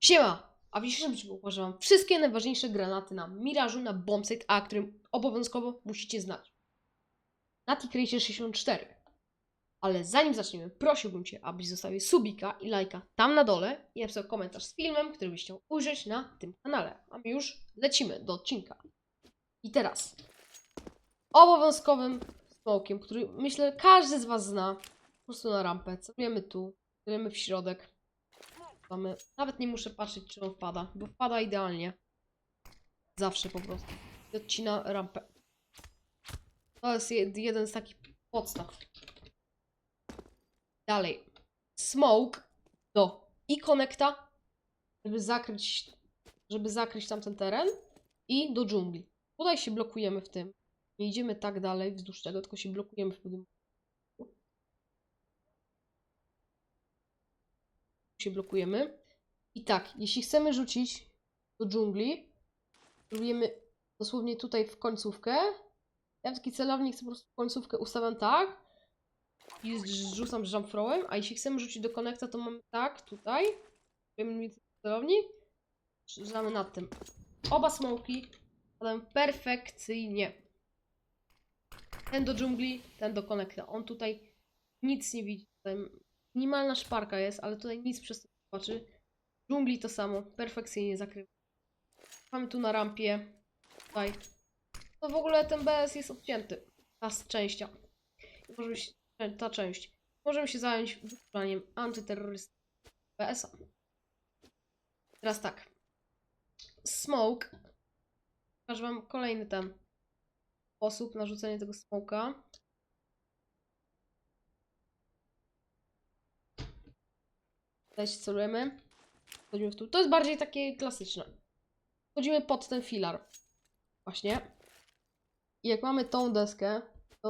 Siema! A w dzisiejszym odcinku pokażę wam wszystkie najważniejsze granaty na Mirażu, na Bombsite A, którym obowiązkowo musicie znać. Na T-Crate 64. Ale zanim zaczniemy, prosiłbym Cię, abyś zostawił subika i lajka tam na dole i napisał komentarz z filmem, który byś chciał ujrzeć na tym kanale. A my już lecimy do odcinka. I teraz obowiązkowym smokiem, który myślę każdy z Was zna, po prostu na rampę, celujemy tu, celujemy w środek. Nawet nie muszę patrzeć, czy on wpada, bo wpada idealnie. Zawsze po prostu. I odcina rampę. To jest jed- jeden z takich podstaw. Dalej. Smoke do i connecta, żeby zakryć, żeby zakryć tamten teren i do dżungli. Tutaj się blokujemy w tym. Nie idziemy tak dalej wzdłuż tego, tylko się blokujemy w pewnym się blokujemy. I tak, jeśli chcemy rzucić do dżungli, próbujemy dosłownie tutaj w końcówkę. Ja taki celownik po prostu końcówkę ustawiam tak i rzucam z jumpthrowem, a jeśli chcemy rzucić do konekta, to mamy tak, tutaj. Więcej celownik. Rzucamy nad tym. Oba smoki padają perfekcyjnie. Ten do dżungli, ten do konekta. On tutaj nic nie widzi. Minimalna szparka jest, ale tutaj nic przez to nie zobaczy. W dżungli to samo, perfekcyjnie zakrywa. Mamy tu na rampie, tutaj. To w ogóle ten BS jest odcięty. Ta częścia. Możemy się, ta część. Możemy się zająć wykonaniem antyterrorysty BS-a. Teraz tak. Smoke. Pokażę wam kolejny ten sposób na rzucenie tego smoka. Się celujemy. Wchodzimy w tu. To jest bardziej takie klasyczne. Wchodzimy pod ten filar. Właśnie. I jak mamy tą deskę,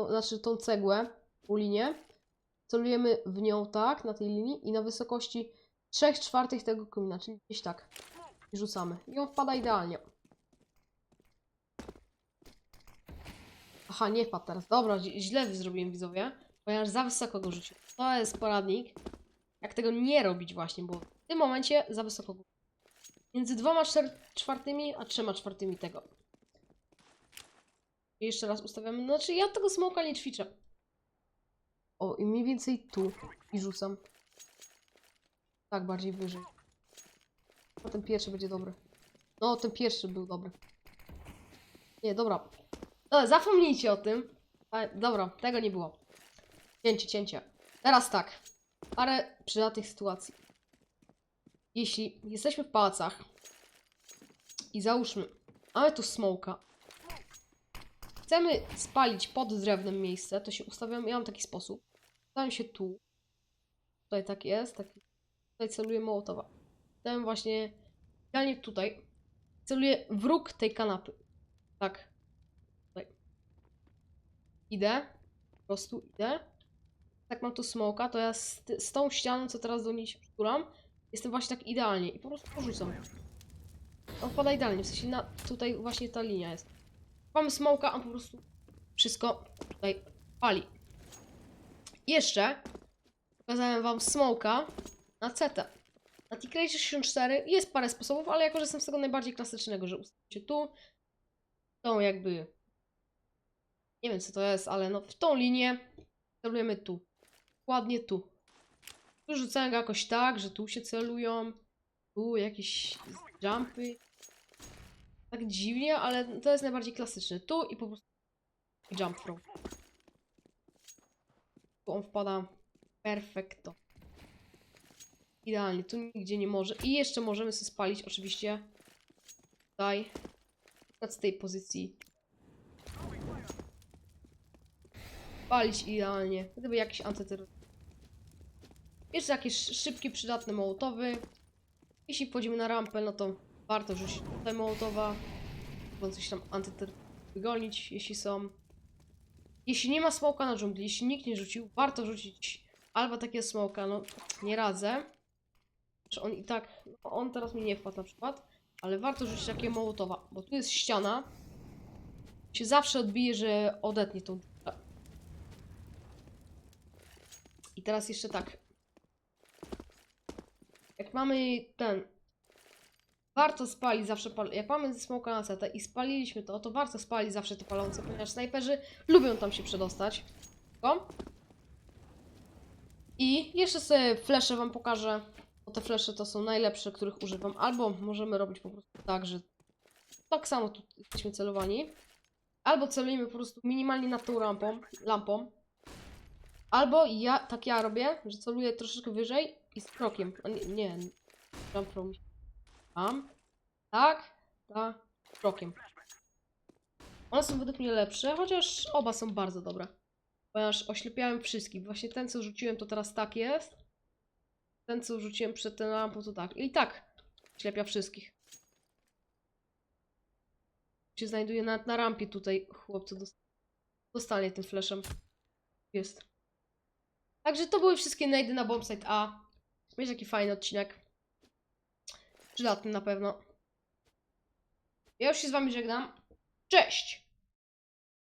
znaczy tą cegłę, tą linię, celujemy w nią tak, na tej linii i na wysokości 3 czwartych tego komina, czyli gdzieś tak. I rzucamy. I on wpada idealnie. Aha, nie wpadł teraz. Dobra, źle zrobiłem widzowie, ponieważ za wysoko go rzuciłem. To jest poradnik, jak tego nie robić właśnie, bo w tym momencie za wysoko go Między dwoma czwartymi, a trzema czwartymi tego. I jeszcze raz ustawiamy. Znaczy, ja tego smoka nie ćwiczę. O, i mniej więcej tu. I rzucam. Tak, bardziej wyżej. No, ten pierwszy będzie dobry. No, ten pierwszy był dobry. Nie, dobra. No, zapomnijcie o tym. A, dobra, tego nie było. Cięcie, cięcie. Teraz tak. Parę przydatnych sytuacji. Jeśli jesteśmy w pałacach i załóżmy, mamy tu smoka, chcemy spalić pod drewnem miejsce, to się ustawiam, ja mam taki sposób. Ustawiam się tu. Tutaj tak jest, tak. Tutaj celuję mołotowa. Ustawiam właśnie idealnie tutaj. Celuję wróg tej kanapy. Tak. Tutaj. Idę. Po prostu idę. Tak mam tu smoka, to ja z, z tą ścianą, co teraz do niej się przytulam, jestem właśnie tak idealnie i po prostu porzucam. On wpada idealnie, w sensie na, tutaj właśnie ta linia jest. Mamy smoka, on po prostu wszystko tutaj pali. Jeszcze pokazałem wam smoka na CT. Na T-Crate 64 jest parę sposobów, ale jako, że jestem z tego najbardziej klasycznego, że ustawicie tu, tą jakby, nie wiem co to jest, ale no w tą linię celujemy tu. Dokładnie tu. Tu rzucają go jakoś tak, że tu się celują, tu jakieś jumpy. Tak dziwnie, ale to jest najbardziej klasyczne. Tu i po prostu jump throw. Tu on wpada perfekto. Idealnie, tu nigdzie nie może. I jeszcze możemy sobie spalić oczywiście tutaj, z tej pozycji. Spalić idealnie. Gdyby jakiś antyterrorysta. Jeszcze jakieś sz- szybkie, przydatne mołotowy. Jeśli wchodzimy na rampę, no to warto rzucić tutaj mołotowa. Bo coś tam antyter wygonić, jeśli są. Jeśli nie ma smoka na dżungli, jeśli nikt nie rzucił, warto rzucić albo takie smoka, no nie radzę. Że on i tak, no, on teraz mi nie wpadł na przykład, ale warto rzucić takie mołotowa, bo tu jest ściana. Się zawsze odbije, że odetnie tą. I teraz jeszcze tak. Jak mamy ten warto spalić zawsze, pal jak mamy smoka na setę i spaliliśmy to, to warto spalić zawsze te palące, ponieważ snajperzy lubią tam się przedostać. O. I jeszcze sobie flesze wam pokażę, bo te flesze to są najlepsze, których używam, albo możemy robić po prostu tak, że tak samo tu jesteśmy celowani, albo celujemy po prostu minimalnie nad tą lampą, lampą, albo ja, tak ja robię, że celuję troszeczkę wyżej i z krokiem, a nie, nie, jump from tam, tak, tak, krokiem. One są według mnie lepsze, chociaż oba są bardzo dobre. Ponieważ oślepiałem wszystkich. Właśnie ten, co rzuciłem, to teraz tak jest. Ten, co rzuciłem przed tą lampą, to tak. I tak oślepia wszystkich. Się znajduje nawet na rampie tutaj. Chłopcy dos- dostanie tym flashem. Jest. Także to były wszystkie najdy na bombsite A. Będzie taki fajny odcinek. Przydatny na pewno. Ja już się z wami żegnam. Cześć!